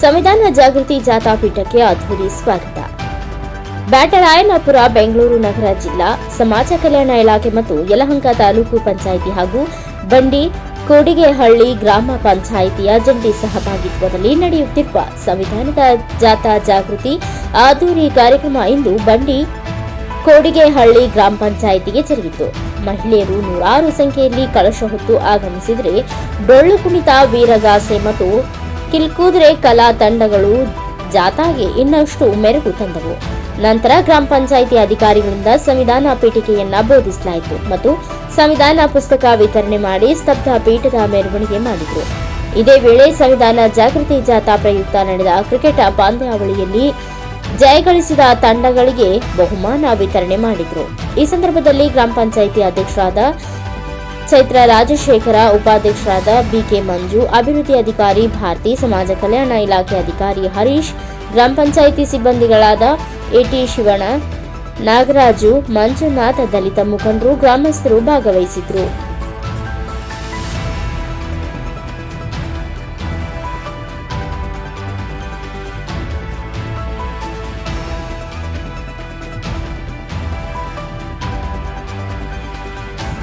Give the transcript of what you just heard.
ಸಂವಿಧಾನ ಜಾಗೃತಿ ಜಾಥಾ ಪೀಠಕ್ಕೆ ಅದ್ಧೂರಿ ಸ್ವಾಗತ. ಬ್ಯಾಟರಾಯನಪುರ ಬೆಂಗಳೂರು ನಗರ ಜಿಲ್ಲಾ, ಸಮಾಜ ಕಲ್ಯಾಣ ಇಲಾಖೆ ಮತ್ತು ಯಲಹಂಕ ತಾಲೂಕು ಪಂಚಾಯಿತಿ ಹಾಗೂ ಬಂಡಿ, ಕೋಡಿಗೆಹಳ್ಳಿ ಗ್ರಾಮ ಪಂಚಾಯಿತಿಯ ಜಂಟಿ ಸಹಭಾಗಿತ್ವದಲ್ಲಿ ನಡೆಯುತ್ತಿರುವ ಸಂವಿಧಾನದ ಜಾಥಾ ಜಾಗೃತಿ ಆದೂರಿ ಕಾರ್ಯಕ್ರಮ ಇಂದು ಬಂಡಿ, ಕೋಡಿಗೆಹಳ್ಳಿ ಗ್ರಾಮ ಪಂಚಾಯಿತಿಗೆ ಜರುಗಿತು. ಮಹಿಳೆಯರು ನೂರಾರು ಸಂಖ್ಯೆಯಲ್ಲಿ ಕಳಶ ಹೊತ್ತು ಆಗಮಿಸಿದರೆ ಡೊಳ್ಳು ಕುಣಿತ, ವೀರಗಾಸೆ ಮತ್ತು ಕಿಲ್ಕುದುರೆ ಕಲಾ ತಂಡಗಳು ಜಾಥಾಗೆ ಇನ್ನಷ್ಟು ಮೆರುಗು ತಂದವು. ನಂತರ ಗ್ರಾಮ ಪಂಚಾಯಿತಿ ಅಧಿಕಾರಿಗಳಿಂದ ಸಂವಿಧಾನ ಪೀಠಿಕೆಯನ್ನ ಬೋಧಿಸಲಾಯಿತು ಮತ್ತು ಸಂವಿಧಾನ ಪುಸ್ತಕ ವಿತರಣೆ ಮಾಡಿ ಸ್ತಬ್ಧ ಪೀಠದ ಮೆರವಣಿಗೆ ಮಾಡಿದರು. ಇದೇ ವೇಳೆ ಸಂವಿಧಾನ ಜಾಗೃತಿ ಜಾಥಾ ಪ್ರಯುಕ್ತ ನಡೆದ ಕ್ರಿಕೆಟ್ ಪಂದ್ಯಾವಳಿಯಲ್ಲಿ ಜಯಗಳಿಸಿದ ತಂಡಗಳಿಗೆ ಬಹುಮಾನ ವಿತರಣೆ ಮಾಡಿದರು. ಈ ಸಂದರ್ಭದಲ್ಲಿ ಗ್ರಾಮ ಪಂಚಾಯಿತಿ ಅಧ್ಯಕ್ಷರಾದ ಚೈತ್ರ ರಾಜಶೇಖರ ಉಪಾಧ್ಯಕ್ಷರಾದ ಬಿಕೆ ಮಂಜು, ಅಭಿವೃದ್ಧಿ ಅಧಿಕಾರಿ ಭಾರತಿ, ಸಮಾಜ ಕಲ್ಯಾಣ ಇಲಾಖೆ ಅಧಿಕಾರಿ ಹರೀಶ್, ಗ್ರಾಮ ಪಂಚಾಯಿತಿ ಸಿಬ್ಬಂದಿಗಳಾದ ಎಟಿ ಶಿವಣ್ಣ, ನಾಗರಾಜು, ಮಂಜುನಾಥ ದಲಿತ ಮುಖಂಡರು, ಗ್ರಾಮಸ್ಥರು ಭಾಗವಹಿಸಿದ್ರು.